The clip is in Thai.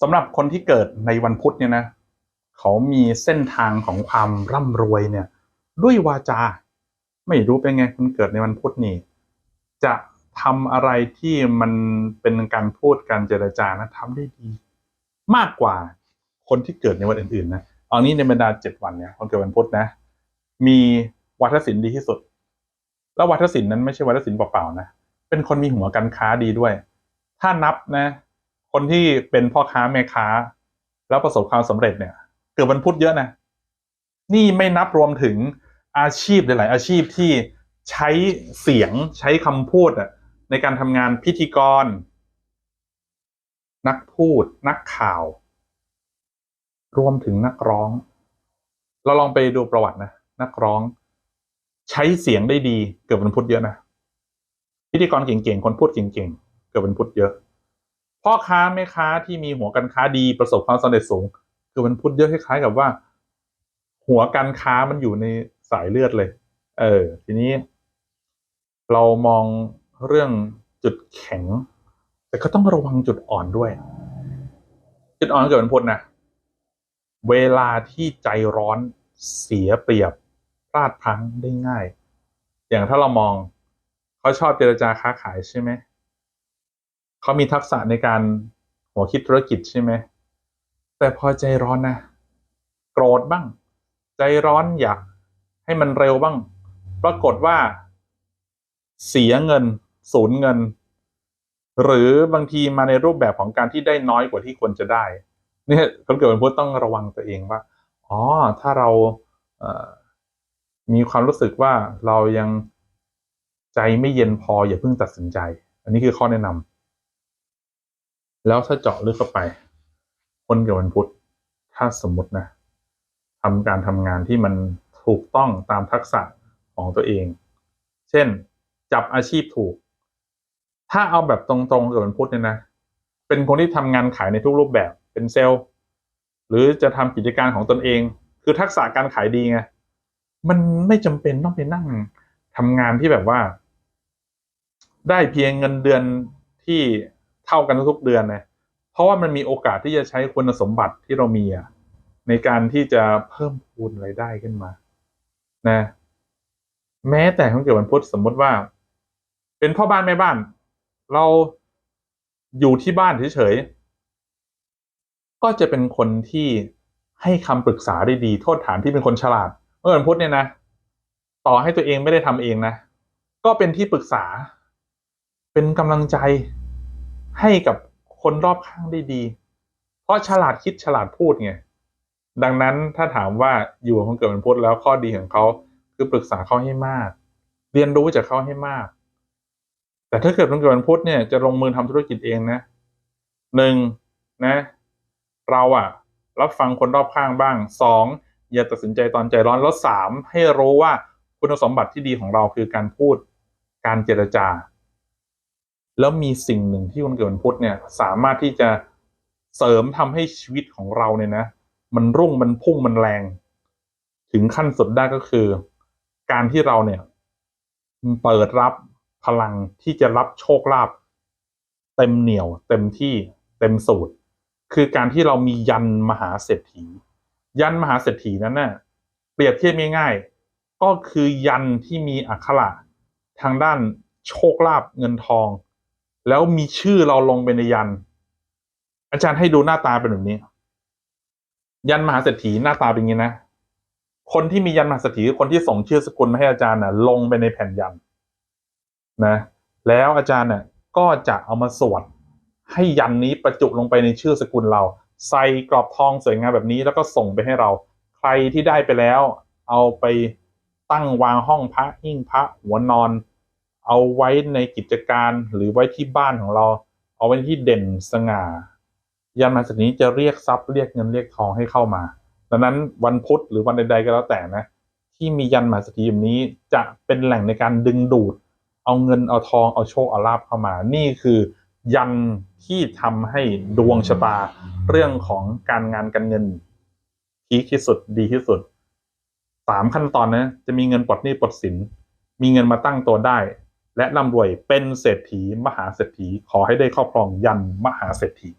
สำหรับคนที่เกิดในวันพุธเนี่ยนะเขามีเส้นทางของความร่ำรวยเนี่ย ด้วยวาจา ไม่รู้เป็นไงคนเกิดในวันพุธนี่ จะทำอะไรที่มันเป็นการพูดการเจรจานะทำได้ดี มากกว่าคนที่เกิดในวันอื่นๆนะเอานี้ในบรรดาเจ็ดวันเนี่ยคนเกิดวันพุธนะ มีวัฒนศิลป์ดีที่สุด แล้ววัฒนศิลป์นั้นไม่ใช่วัฒนศิลป์เปล่าๆนะเป็นคนมีหัวการค้าดีด้วย ถ้านับนะ คนที่เป็นพ่อค้าแม่ค้า แล้วประสบความสำเร็จเนี่ย เกิดวันพุธเยอะนะ นี่ไม่นับรวมถึงอาชีพหลาย ๆ อาชีพที่ใช้เสียงใช้คำพูดอะในการทำงานพิธีกร นักพูด นักข่าว รวมถึงนักร้อง เราลองไปดูประวัตินะนักร้อง ใช้เสียงได้ดี เกิดวันพุธเยอะนะพิธีกรเก่ง ๆ คนพูดเก่ง ๆ เกิดวันพุธเยอะ พ่อค้าแม่ค้าที่มีหัวการค้าดีประสบความสำเร็จสูงเกิดวันพุธเยอะคล้ายๆกับว่า หัวการค้ามันอยู่ในสายเลือดเลย เออ ทีนี้ เรามองเรื่องจุดแข็ง แต่ก็ต้องระวังจุดอ่อนด้วย จุดอ่อนเกิดวันพุธนะเวลาที่ใจร้อนเสียเปรียบพลาดพลั้งได้ง่าย อย่างถ้าเรามองเขาชอบเจรจาค้าขายใช่ไหมเขามีทักษะในการหัวคิดธุรกิจใช่ไหม แต่พอใจร้อนนะ โกรธบ้าง ใจร้อนอยากให้มันเร็วบ้าง ปรากฏว่า เสียเงิน สูญเงิน หรือบางทีมาในรูปแบบของการที่ได้น้อยกว่าที่ควรจะได้ เนี่ยคนเกิดวันพุธต้องระวังตัวเองว่า อ๋อ ถ้าเราเอ่อมีความรู้สึกว่าเรายังใจไม่เย็นพออย่าเพิ่งตัดสินใจ อันนี้คือข้อแนะนำ แล้วถ้าเจาะลึกเข้าไป คนเกิดวันพุธถ้าสมมตินะทำการทำงานที่มันถูกต้องตามทักษะของตัวเอง เช่น จับอาชีพถูก ถ้าเอาแบบตรงๆเกิดวันพุธเนี่ยนะ เป็นคนที่ทำงานขายในทุกรูปแบบ เป็นเซลล์ หรือจะทำกิจการของตนเอง คือทักษะการขายดีไง มันไม่จำเป็นต้องไปนั่งทำงานที่แบบว่า ได้เพียงเงินเดือนที่ เท่ากันทุกเดือนนะเพราะว่ามันมีโอกาสที่จะใช้คุณสมบัติที่เรามีอะในการที่จะเพิ่มพูนรายได้ขึ้นมา นะ แม้แต่คนเกิดวันพุธสมมติว่า เป็นพ่อบ้านแม่บ้าน เราอยู่ที่บ้านเฉยๆก็จะเป็นคนที่ให้คำปรึกษาได้ดี โทษฐานที่เป็นคนฉลาดเมื่อวันพุธเนี่ยนะต่อให้ตัวเองไม่ได้ทำเองนะก็เป็นที่ปรึกษา เป็นกำลังใจ ให้กับคนรอบข้างได้ดี เพราะฉลาดคิดฉลาดพูดไงดังนั้นถ้าถามว่าอยู่กับคนเกิดวันพุธแล้วข้อดีของเขาคือปรึกษาเขาให้มาก เรียนรู้จากเขาให้มาก แต่ถ้าเกิดคนเกิดวันพุธเนี่ยจะลงมือทำธุรกิจเองนะหนึ่งนะ เราอะรับฟังคนรอบข้างบ้างสองอย่าตัดสินใจตอนใจร้อนแล้วสามให้รู้ว่าคุณสมบัติที่ดีของเราคือการพูดการเจรจา แล้วมีสิ่งหนึ่งที่คนเกิดวันพุธเนี่ย สามารถที่จะเสริมทำให้ชีวิตของเราเนี่ยนะ มันรุ่งมันพุ่งมันแรง ถึงขั้นสุดได้ก็คือ การที่เราเนี่ย เปิดรับพลังที่จะรับโชคลาภเต็มเหนียว เต็มที่เต็มสูตร คือการที่เรามียันมหาเศรษฐี ยันมหาเศรษฐีนั้นน่ะเปรียบเทียบง่ายๆก็คือยันที่มีอักขระทางด้านโชคลาภเงินทอง แล้วมีชื่อเราลงไปในยัน อาจารย์ให้ดูหน้าตาเป็นแบบนี้ ยันมหาเศรษฐีหน้าตาเป็นอย่างนี้นะคนที่มียันมหาเศรษฐีคือคนที่ส่งชื่อสกุลมาให้อาจารย์น่ะ ลงไปในแผ่นยันนะ แล้วอาจารย์เนี่ยก็จะเอามาสวดให้ยันนี้ประจุลงไปในชื่อสกุลเรา ใส่กรอบทองสวยงามแบบนี้แล้วก็ส่งไปให้เรา ใครที่ได้ไปแล้ว เอาไปตั้งวางห้องพระหิ้งพระหัวนอน เอาไว้ในกิจการหรือไว้ที่บ้านของเรา เอาไว้ที่เด่นสง่ายันมาจากนี้จะเรียกทรัพย์เรียกเงินเรียกทองให้เข้ามา ดังนั้นวันพุธหรือวันใดๆก็แล้วแต่นะ ที่มียันมหาเศรษฐีแบบนี้จะเป็นแหล่งในการดึงดูด เอาเงินเอาทองเอาโชคเอาลาภเข้ามา นี่คือยันที่ทำให้ดวงชะตาเรื่องของการงานการเงินพีคที่สุดดีที่สุดสามขั้นตอนนะจะมีเงินปลดหนี้ปลดสินมีเงินมาตั้งตัวได้ และร่ำรวยเป็นเศรษฐีมหาเศรษฐีขอให้ได้ครอบครองยันมหาเศรษฐี